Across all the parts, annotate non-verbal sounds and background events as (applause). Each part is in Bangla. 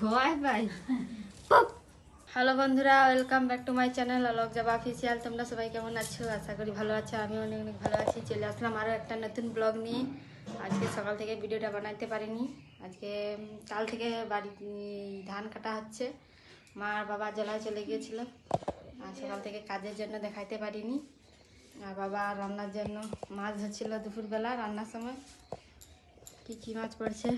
ভয় পাই হ্যালো বন্ধুরা welcome back to my channel Alok যাবা অফিসিয়াল তোমরা সবাই কেমন আছো? আশা করি ভালো আছো আমি অনেক অনেক ভালো আছি। চলে আসলাম আরও একটা নতুন ব্লগ নিয়ে। আজকে সকাল থেকে ভিডিওটা বানাইতে পারিনি। আজকে কাল থেকে বাড়ি ধান কাটা হচ্ছে। মা আর বাবা জেলায় চলে গিয়েছিল। আর সকাল থেকে কাজের জন্য দেখাইতে পারিনি। আর বাবা রান্নার জন্য মাছ ধরছিল দুপুরবেলা রান্নার সময়। কি কি মাছ পড়ছে?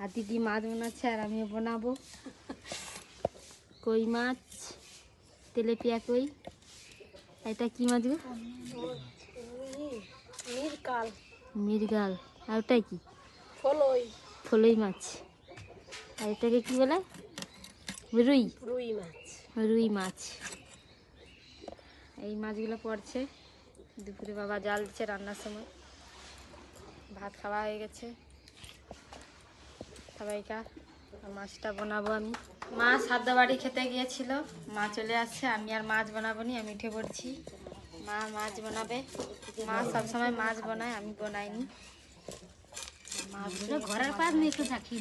আর দিদি মাছ বানাচ্ছে আর আমিও বানাবো। কই মাছ? তেলেপিয়া কই? এটা কি মাছ গো? মিরকাল। মিরগাল। আর ওটা কি? ফলই। ফলই মাছ। আর এটাকে কি বলে? রুই। রুই মাছ। রুই মাছ। এই মাছগুলো পড়ছে। দুপুরে বাবা জাল দিচ্ছে রান্নার সময়। ভাত খাওয়া হয়ে গেছে। সবাইকার মাছটা বানাবো আমি। মা সাদ্দা বাড়ি খেতে গিয়েছিল। মা চলে আসছে আমি আর মাছ বানাবো নি আমি উঠে পড়ছি। মা মাছ বানাবে। মা সবসময় মাছ বানায় আমি বানাইনি। মাছ ঘরের পাশ নিয়ে একটু থাকি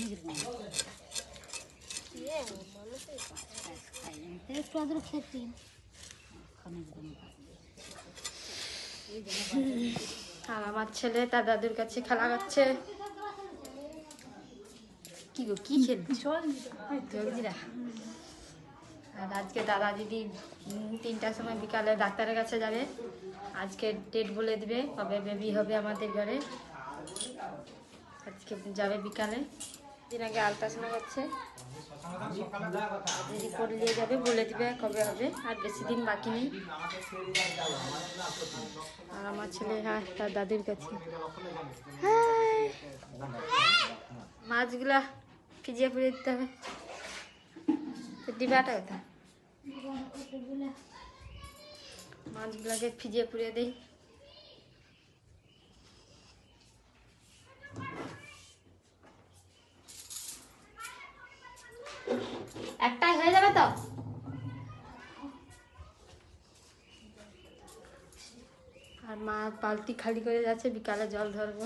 একটু আদর খেতে আর আমার ছেলে তার দাদুর কাছে খেলা করছে। কি গো কি খেলছো? জলজিরা আর আজকে দাদা দিদি তিনটার সময় বিকালে ডাক্তারের কাছে যাবে। আজকে ডেট বলে দিবে, কবে বেবি হবে আমাদের ঘরে। আজকে যাবে বিকালে। দিন আগে আলট্রাসাউন্ড করছে রিপোর্ট নিয়ে যাবে, বলে দিবে কবে হবে, আর বেশি দিন বাকি নেই। আর আমার ছেলে হ্যাঁ তার দাদির কাছে। মাছগুলা ভিজিয়ে পুড়িয়ে দিতে হবে। ডিবাটা কোথা মাছগুলাকে ভিজিয়ে পুড়িয়ে দিই। একটাই হয়ে যাবে তো? আর মা বালতি খালি করে যাচ্ছে, বিকালে জল ধরবো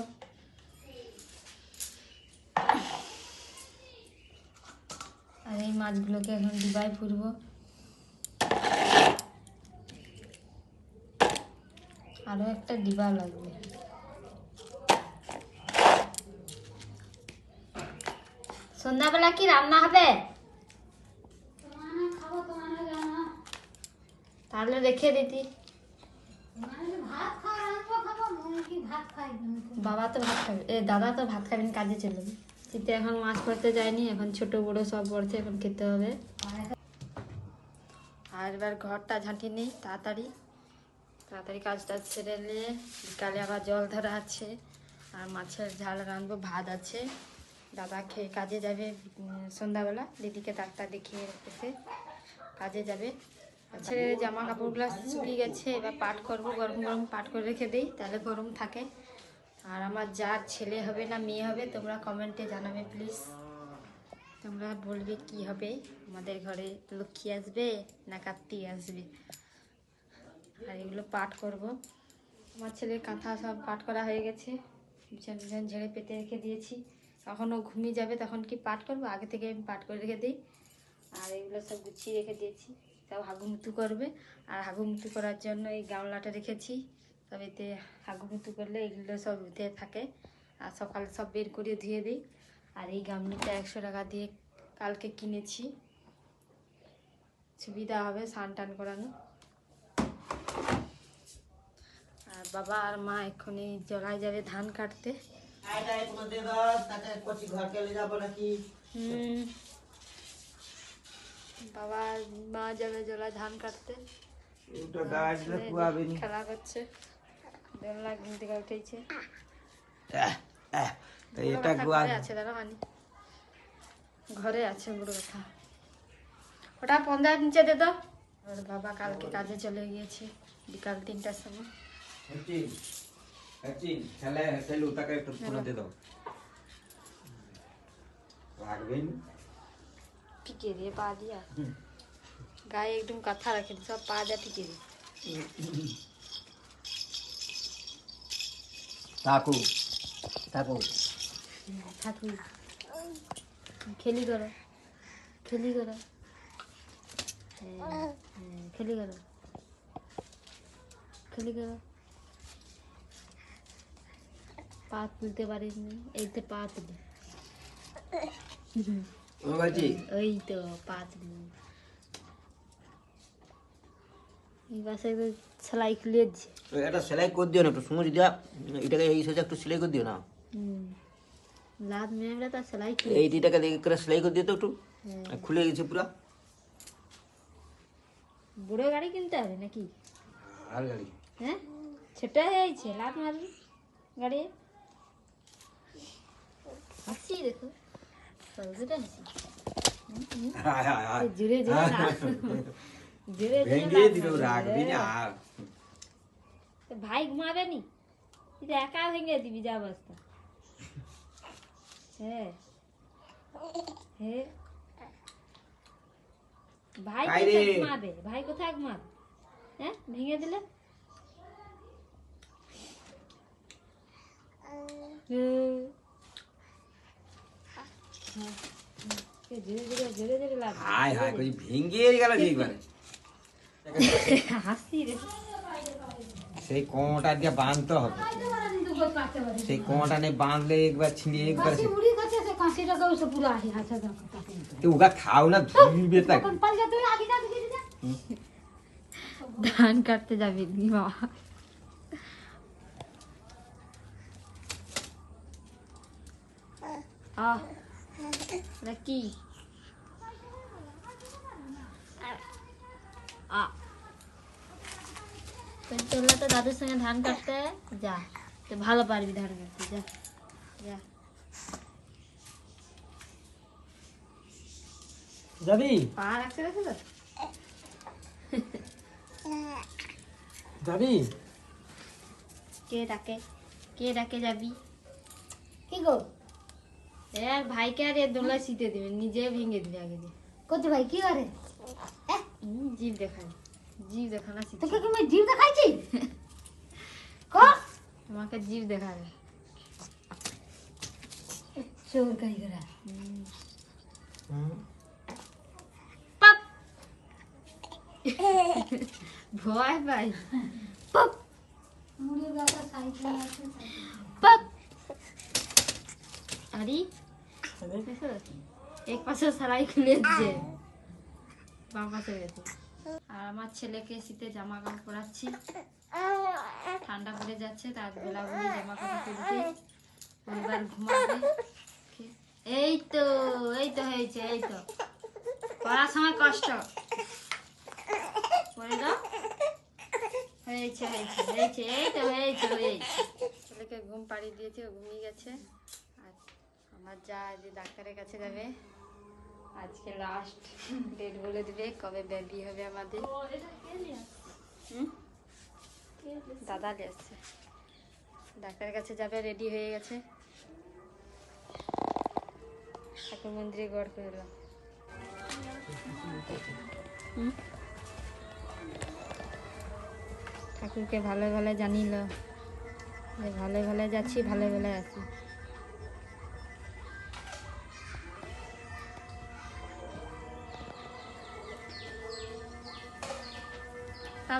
আর এই মাছগুলোকে এখন ডিবায় ফুরবো আরও একটা ডিবা লাগবে। সন্ধ্যাবেলা কি রান্না হবে? তাহলে রেখে দিতি। বাবা তো ভাত খাবে, এ দাদা তো ভাত খাবেন, কাজে চলে যাবে। শীতে এখন মাছ পড়তে যায়নি, এখন ছোট বড় সব পড়ছে, এখন খেতে হবে। আর এবার ঘরটা ঝাঁটি নেই, তাড়াতাড়ি। তাড়াতাড়ি কাজটা ছেড়ে নিয়ে বিকালে আবার জল ধরা আছে, আর মাছের ঝাল রাঁধবো, ভাত আছে। দাদা খেয়ে কাজে যাবে সন্ধ্যাবেলা, দিদিকে ডাক্তার দেখিয়ে এসে কাজে যাবে। ছেলের জামা কাপড়গুলো শুকিয়ে গেছে, এবার পাট করব, গরম গরম পাট করে রেখে দিই, তাহলে গরম থাকে। আর আমার যার ছেলে হবে না মেয়ে হবে, তোমরা কমেন্টে জানাবে প্লিজ তোমরা বলবে কি হবে? আমাদের ঘরে লক্ষ্মী আসবে না কার্তিক আসবে? আর এগুলো পাঠ করব। আমার ছেলের কাঁথা সব পাঠ করা হয়ে গেছে। বিছান বিছান ঝেড়ে পেতে রেখে দিয়েছি। তখন ও ঘুমিয়ে যাবে, তখন কি পাঠ করব? আগে থেকে আমি পাঠ করে রেখে দিই। আর এগুলো সব গুছিয়ে রেখে দিয়েছি। সব হাগুমুতু করবে। আর হাগুমুতু করার জন্য এই গামলাটা রেখেছি। সব এতে হাগুমুতু করলে এগুলো সব এতে থাকে। আর সকালে সব বের করে ধুয়ে দিই। আর এই গামলিটা একশো টাকা দিয়ে কালকে কিনেছি। সুবিধা হবে স্নান টান করানো। আর বাবা আর মা এক্ষুনি জলায় যাবে ধান কাটতে। বাবা মা যাবে জলায় ধান কাটতে। খেলা করছে। দোলনা ঘুম থেকে উঠেছে। বুড়ো এটা গুয়া ঘরে আছে দাঁড়া মানি ঘরে আছে বুড়ো কথা ওটা পঞ্চায়েত নিচে দে তো। ওর বাবা কালকে কাজে চলে গিয়েছে বিকাল তিনটার সময়। দিয়ে দিয়ে পা দিয়া। গায়ে একদম কাঁথা রাখে সব পা যা টিকে দিয়ে। (laughs) থাকু থাকু থাকুই খেলি করো খেলি করো খেলি করো খেলি করো পা তুলতে পারিস নি এই তো পা তুলি ওই তো পা তুলি এই বাসে তো সেলাই খুলে একটা সেলাই করে দিও না একটু সময় দিয়া এটাকে এই সোজা একটু সেলাই করে দিও না। হুম। লাদ মেয়ে তার সেলাই খুলে এই দিটাকে দেখে করে সেলাই করে দিও তো একটু। খুলে গেছে পুরো। বুড়ো গাড়ি কিনতে হবে নাকি? আর গাড়ি। হ্যাঁ? ছোট হয়েছে লাভ মারবি গাড়ি। হাসি দেখো। হাসি হায় হায় হায় জুড়ে জুড়ে (laughs) ভেঙে দিল রাখবি না ভাই ঘুমাবে নি তুই একা ভেঙে দিবি যা অবস্থা হ্যাঁ হ্যাঁ ভাই কোথায় ঘুমাবে ভাই কোথায় ঘুমাবে হ্যাঁ ভেঙে দিলে হুম। হ্যাঁ, হুম। এ ধীরে ধীরে ধীরে ধীরে লাগ হায় হায় ভেঙে গেল একবারে সেই কোঁটা দিয়ে বাঁধতে হবে। সেই কোঁটা নিয়ে বাঁধলে একবার ছিঁড়ে একবার সে- তো ওগা খাও না ধুইবে তাকে ধান কাটতে যাবি নি বাবা। আহ এটা কি? তো চললে তো দাদুর সঙ্গে ধান কাটতে যা তো ভালো পারবি ধান কাটতে যা যা। যাবি? পা রাখতে দেখো তো? যাবি? কে ডাকে? কে ডাকে যাবি? কি গো? এ ভাইকে আর এ দোলা শীতে দেবে নিজে ভেঙে দিবে আগে দিয়ে। করতে ভাই কি করে? জিভ দেখায়। জিভ দেখানা তোকে কি আমি জিভ দেখাইছি? ক তোমাকে জিভ দেখাবে। চোর কাই করে পাপ। ভয় পাই। পাপ। মুড়ির গাটা সাইকেল আছে পাপ আরে এক পাশে সারাই খুলে দিচ্ছে বাম পাশে গেছে। আমার ছেলেকে শীতে জামা কাপড় পরাচ্ছি। ঠান্ডা পড়ে যাচ্ছে, তার বেলা বলি জামা কাপড় পরিবার ঘুমাবে। এই তো এই তো হয়েছে, এই তো। পড়ার সময় কষ্ট। পড়ে দাও। হয়েছে হয়েছে হয়েছে, এই তো ছেলেকে ঘুম পাড়িয়ে দিয়েছে ঘুমিয়ে গেছে। আর আমার যা যে ডাক্তারের কাছে যাবে। আজকে লাস্ট ডেট বলে দিবে কবে বেবি হবে আমাদের। দাদা আসছে। ডাক্তারের কাছে যাবে রেডি হয়ে গেছে। ঠাকুর মন্দিরে গড় করে এলাম। ঠাকুরকে ভালো ভালো জানিল। যে ভালো ভালো যাচ্ছি ভালো ভালো আছি।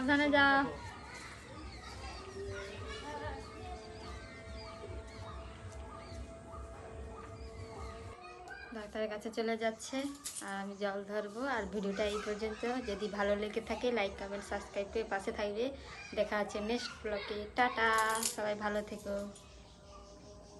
সাবধানে যা। ডাক্তারের কাছে চলে যাচ্ছে, আর আমি জল ধরবো, আর ভিডিওটা এই পর্যন্ত। যদি ভালো লেগে থাকে, লাইক, কমেন্ট, সাবস্ক্রাইব করে পাশে থাকবে। দেখা আছে নেক্সট ব্লকে টাটা, সবাই ভালো থেকো।